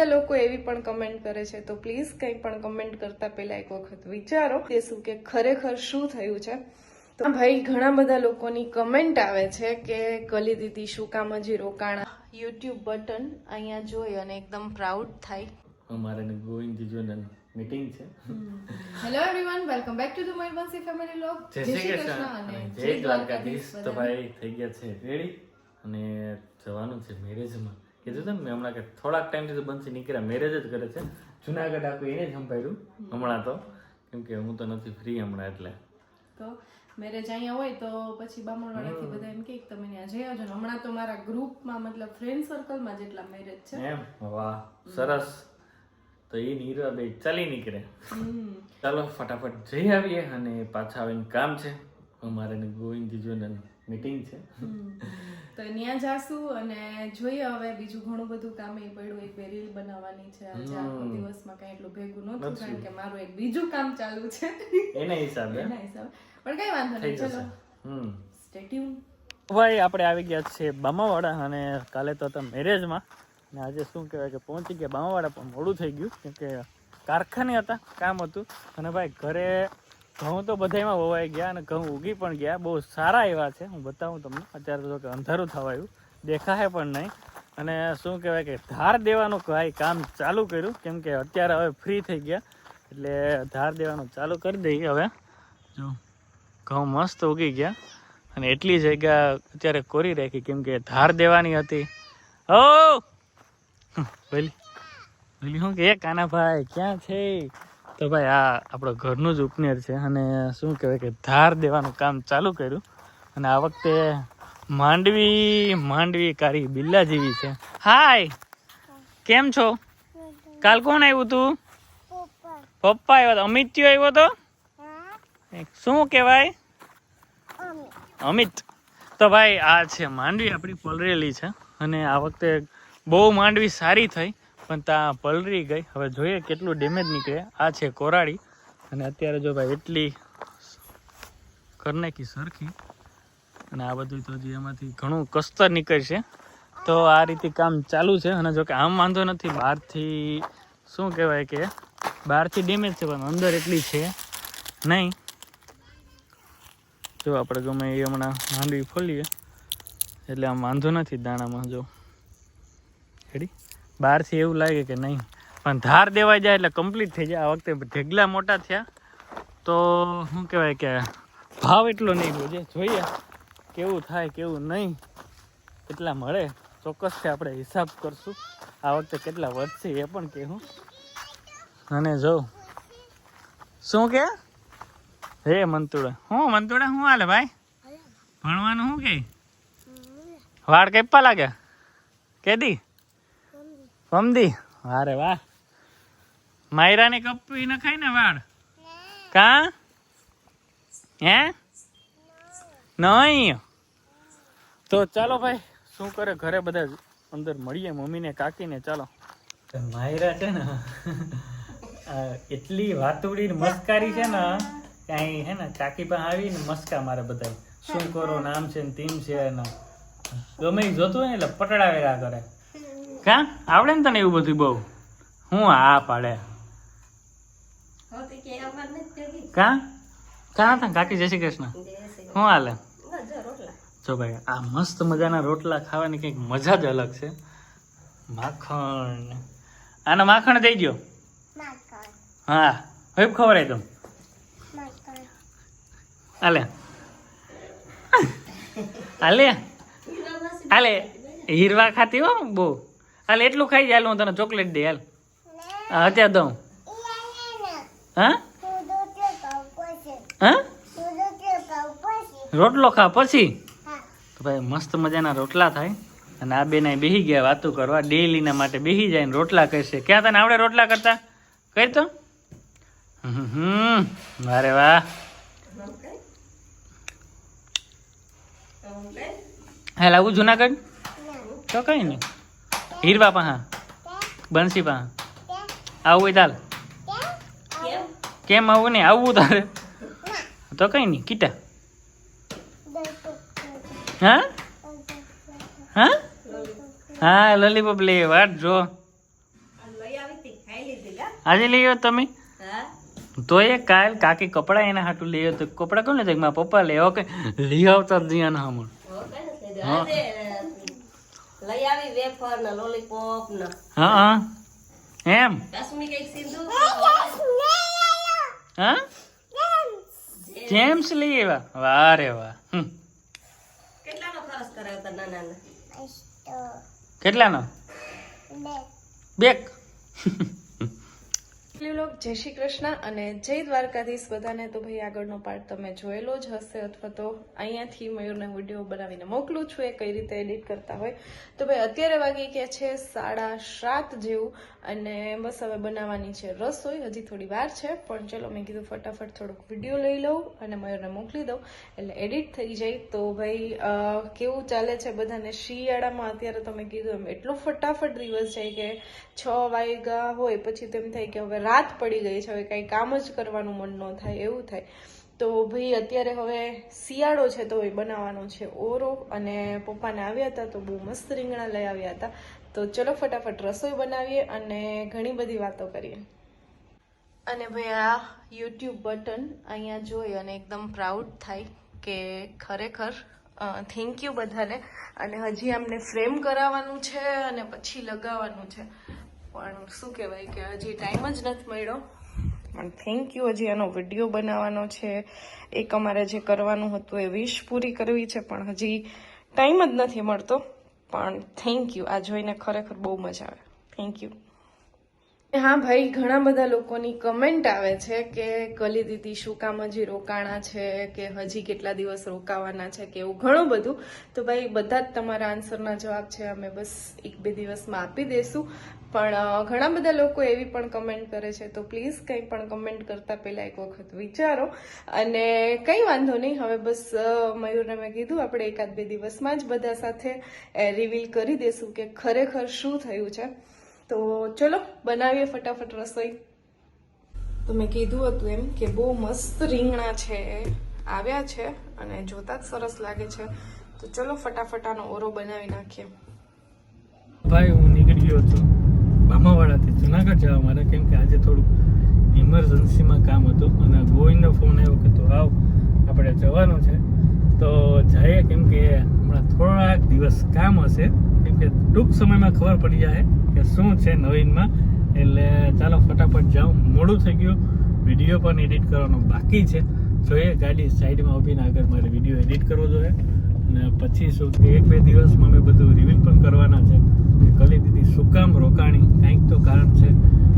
બધા લોકો એવી પણ કમેન્ટ કરે છે તો પ્લીઝ કંઈ પણ કમેન્ટ કરતા પહેલાં એક વખત વિચારો કે શું કે ખરેખર શું થયું છે. તો ભાઈ ઘણા બધા લોકોની કમેન્ટ આવે છે કે કલી દીદી શું કામ હજી રોકાણા. યુટ્યુબ બટન અહીંયા જોઈ અને એકદમ પ્રાઉડ થાય. અમારે ગોવિંદ જીજુને મીટિંગ છે. Hello everyone welcome back to the Mayurbhanshi family vlog જય શ્રી કૃષ્ણ. અને જય દ્વારકાધીશ. તો ભાઈ થઈ ગયા છે રેડી અને જવાનું છે મેરેજમાં કીધું હતું ને મેં હમણાં કે થોડાક ટાઈમથી તો બંસી નીકળ્યા મેરેજ જ કરે છે. જુનાગઢ આખું એને જ સંભાળ્યું હમણાં તો. કેમ કે હું તો નથી ફ્રી હમણાં એટલે. તો મેરેજ અહીંયા હોય તો પછી બામણવાડાથી બધા એમ કે તમે ત્યાં જઈ આવજો. હમણાં તો મારા ગ્રુપમાં મતલબ ફ્રેન્ડ સર્કલમાં જેટલા મેરેજ છે. એમ? વાહ સરસ. તો એ નીરવા ચાલી નીકળે. ચાલો ફટાફટ જઈ આવીએ અને પાછા આવીને કામ છે. અમારે ને ગોવિંદ જીજુને મીટિંગ છે તો ત્યાં જાશું અને જોઈએ હવે બીજું ઘણું બધું કામ એ પડ્યું એક રીલ બનાવવાની છે. આજે આખો દિવસમાં કઈ એટલું ભેગું નહોતું કારણ કે મારું એક બીજું કામ ચાલુ છે. એના હિસાબે? એના હિસાબે. પણ કઈ વાંધો નહીં ચલો. હમ. સ્ટે ટ્યુન ભાઈ આપણે આવી ગયા છે બામાવાડા અને કાલે તો હતા મેરેજમાં. અને આજે શું કહેવાય કે પહોંચી ગયા બામાવાડા પણ મોડું થઈ ગયું કેમ કે કારખાને હતા કામ હતું. અને ભાઈ ઘરે ઘઉં તો બધામાં વવાઈ ગયા અને ઘઉં ઉગી પણ ગયા. બહુ સારા એવા છે. હું બતાવું તમને. અત્યારે તો કે અંધારું થવાયું. દેખાય પણ નહીં. અને શું કહેવાય કે ધાર દેવાનું ભાઈ કામ ચાલુ કર્યું. કેમ કે અત્યારે હવે ફ્રી થઈ ગયા. એટલે ધાર દેવાનું ચાલુ કરી દઈએ હવે. જો, ઘઉં મસ્ત ઉગી ગયા. અને એટલી જગ્યા અત્યારે કોરી રાખી. કેમ કે ધાર દેવાની હતી. ઓ! ભલી પેલી શું કે કાનાભાઈ ક્યાં છે? તો ભાઈ આ આપણો ઘરનું જ ઉપનેર છે અને શું કહેવાય કે ધાર દેવાનું કામ ચાલુ કર્યું. અને આ વખતે માંડવી માંડવી કારી બિલ્લા જેવી છે. હાય! કેમ છો? કાલ કોણ આવ્યું તું? પપ્પા આવ્યો તો અમિત્યો આવ્યો તો? શું કહેવાય? અમિત. તો ભાઈ આ છે માંડવી આપણી પલરેલી છે. અને આ વખતે બહુ માંડવી સારી થઈ. પણ ત્યાં પલરી ગઈ. હવે જોઈએ કેટલું ડેમેજ નીકળે. આ છે કોરાળી. અને અત્યારે જો ભાઈ એટલી કર નાખી સરખી. અને આ બધું તો હજી એમાંથી ઘણું કસ્તર નીકળશે. તો આ રીતે કામ ચાલુ છે. અને જો કે આમ વાંધો નથી. બહારથી શું કહેવાય કે બહારથી ડેમેજ છે, પણ અંદર એટલી છે નહીં. જો આપણે ગમે એ હમણાં માંડવી ખોલીએ. એટલે આમ વાંધો નથી દાણામાં, જો. રેડી બહારથી એવું લાગે કે નહીં. પણ ધાર દેવાઈ જાય એટલે કમ્પ્લીટ થઈ જાય. આ વખતે ઢેગલા મોટા થયા. તો શું કહેવાય કે ભાવ એટલો નહીં બોજે જોઈએ કેવું થાય, કેવું નહીં કેટલા મળે. ચોક્કસથી આપણે હિસાબ કરશું. આ વખતે કેટલા વધશે એ પણ કહેવું. અને જો, શું કે? હે મંતુડા. હું, મંતુડા શું હાલે ભાઈ? ભણવાનું શું કે? વાળ કેપા લાગ્યા? કેદી? પમદી? અરે વાહ. માયરાને કપી નખાય ને વાળ? કા? હે? નહીં તો ચાલો ભાઈ, શું કરે ઘરે બધા અંદર મળીએ મમ્મીને, કાકીને, ચાલો. માયરા છે ને એટલી વાતુડી ને મસ્કારી છે ને કાંઈ હે ને કાકી પાસે આવીને મસ્કા મારે બધા શું કરો, નામ છે ને ટીમ છે ને. ગમે જોતું હોય ને એટલે પટડાવેલા કરે. કા? આવડે ને તને એવું બધું બહુ? હું આ પાડે. કા? કા હતા કાકી જય શ્રી કૃષ્ણ. શું હાલે? જો ભાઈ આ મસ્ત મજાના રોટલા ખાવાની કંઈક મજા જ અલગ છે. માખણ. આને માખણ દઈ ગયો હા. હવે ખબર તમ હાલે. હાલે. હાલે. હીરવા ખાતી હો બહુ. હાલે એટલું ખાઈ જાય હું તને ચોકલેટ દે હાલ. હા, અત્યારે દઉં. હા? હા? રોટલો ખા પછી? તો ભાઈ મસ્ત મજાના રોટલા થાય. અને આ બેના બેહી ગયા વાતો કરવા ડેલીના માટે બેહી જાય ને રોટલા કરશે. ક્યાં તને આવડે રોટલા કરતા? કઈ તો. હમ વારે વાહ. હાલ આવું જુનાગઢ? તો કઈ નહીં હીરવા પા બંસી પા આવું હોય તાલ કેમ આવું નહીં? આવવું તારે? તો કઈ નહીં, કીટા. હા? હા? હા લોલીપોપ લે, વાટ જો. આજે લઈ આવ્યો તમે? તો એ કાલ કાકી કપડા એના હાટું લઈ આવ્યો તો કપડા કોણ લેતા? મારા પપ્પા લઈ આવ્યો કે? લઈ આવતા જ નહીં આના હમણાં હા. લઈ આવી વેફર ને લોલીપોપ ને. હા હા. એમ? કાશ્મી કંઈક સીધું. હા? જેમ્સ. લઈ આવ્યા? વાહ રે વાહ. કેટલાનો ખર્ચ કરાયો તા નાના ને કેટલાનો? બેક. લોક, જય શ્રી કૃષ્ણ અને જય દ્વારકાધીશ. બધાને તો ભાઈ આગળનો પાર્ટ તમે જોયેલો જ હશે અથવા તો અહીંયાથી મયુરને વીડિયો બનાવીને મોકલું છું એ કઈ રીતે એડિટ કરતા હોય. તો ભાઈ અત્યારે વાગી ગયા છે સાડા સાત જેવું અને બસ હવે બનાવવાની છે રસોઈ. હજી થોડી વાર છે, પણ ચલો મેં કીધું ફટાફટ થોડોક વીડિયો લઈ લઉં અને મયુરને મોકલી દઉં, એટલે એડિટ થઈ જાય. તો ભાઈ કેવું ચાલે છે બધાને? શિયાળામાં અત્યારે તમે કીધું એમ એટલો ફટાફટ દિવસ જાય કે છ વાગ્યા હોય, પછી તેમ થાય કે હવે રાત પડી ગઈ છે. હવે કાંઈ કામ જ કરવાનું મન ન થાય, એવું થાય. તો ભાઈ અત્યારે હવે શિયાળો છે તો એ બનાવવાનો છે ઓરો અને પપ્પાને આવ્યા હતા તો બહુ મસ્ત રીંગણા લઈ આવ્યા હતા. તો ચલો ફટાફટ રસોઈ બનાવીએ અને ઘણી બધી વાતો કરીએ. અને ભાઈ આ યુટ્યુબ બટન અહીંયા જોઈ અને એકદમ પ્રાઉડ થાય કે ખરેખર થેન્ક યુ બધાને. અને હજી અમને ફ્રેમ કરાવવાનું છે અને પછી લગાવવાનું છે. પણ શું કહેવાય કે હજી ટાઈમ જ નથી મળ્યો. પણ થેન્ક યુ હજી આનો વીડિયો બનાવવાનો છે. એક અમારે જે કરવાનું હતું એ વિશ પૂરી કરવી છે, પણ હજી ટાઈમ જ નથી મળતો. પણ થેન્ક યુ આ જોઈને ખરેખર બહુ મજા આવે. થેન્ક યુ હા ભાઈ, ઘણા બધા લોકોની કમેન્ટ આવે છે કે કલી દીદી શું કામ હજી રોકાણા છે કે હજી કેટલા દિવસ રોકાવાના છે કે એવું ઘણું બધું. તો ભાઈ, બધા જ તમારા આન્સરના જવાબ છે, અમે બસ એક બે દિવસમાં આપી દઈશું પણ ઘણા બધા લોકો એવી પણ કમેન્ટ કરે છે, તો પ્લીઝ કંઈ પણ કમેન્ટ કરતા પહેલાં એક વખત વિચારો. અને કંઈ વાંધો નહીં, હવે બસ મયુરને મેં કીધું, આપણે એકાદ બે દિવસમાં જ બધા સાથે રિવીલ કરી દઈશું કે ખરેખર શું થયું છે. તો ચલો, બનાવીએ ફટાફટ રસોઈ. તો મેં કીધું હતું એમ કે બહુ મસ્ત રીંગણા છે, આવ્યા છે અને જોતા જ સરસ લાગે છે. તો ચલો ફટાફટ આનો ઓરો બનાવી નાખીએ. ભાઈ, હું નીકળી ગયો છું બામાવાડાથી જુનાગઢ જવા માટે, કેમ કે આજે થોડું ઇમરજન્સીમાં કામ હતું અને ગોવિંદનો ફોન આવ્યો કે તો આવ, આપણે જવાનું છે. તો જઈએ, કેમ કે હમણાં થોડાક દિવસ કામ હશે, કેમ કે ટૂંક સમયમાં ખબર પડી જાય. કે શું છે નવીનમાં? એટલે ચાલો ફટાફટ જાઉં. મોડું થઈ ગયું. વીડિયો પણ એડિટ કરવાનો બાકી છે. જોઈએ ગાડી સાઈડમાં ઊભીને આગળ મારે વીડિયો એડિટ કરવો જોઈએ. અને પછી શું એક બે દિવસમાં મેં બધું રિવીલ પણ કરવાના છે. કલી દીદી શું કામ રોકાણી? કંઈક તો કારણ છે.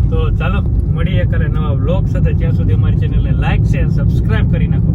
તો ચાલો, મળીએ કરે નવા બ્લોગ સાથે. જ્યાં સુધી અમારી ચેનલને લાઈક છે સબસ્ક્રાઈબ કરી નાખો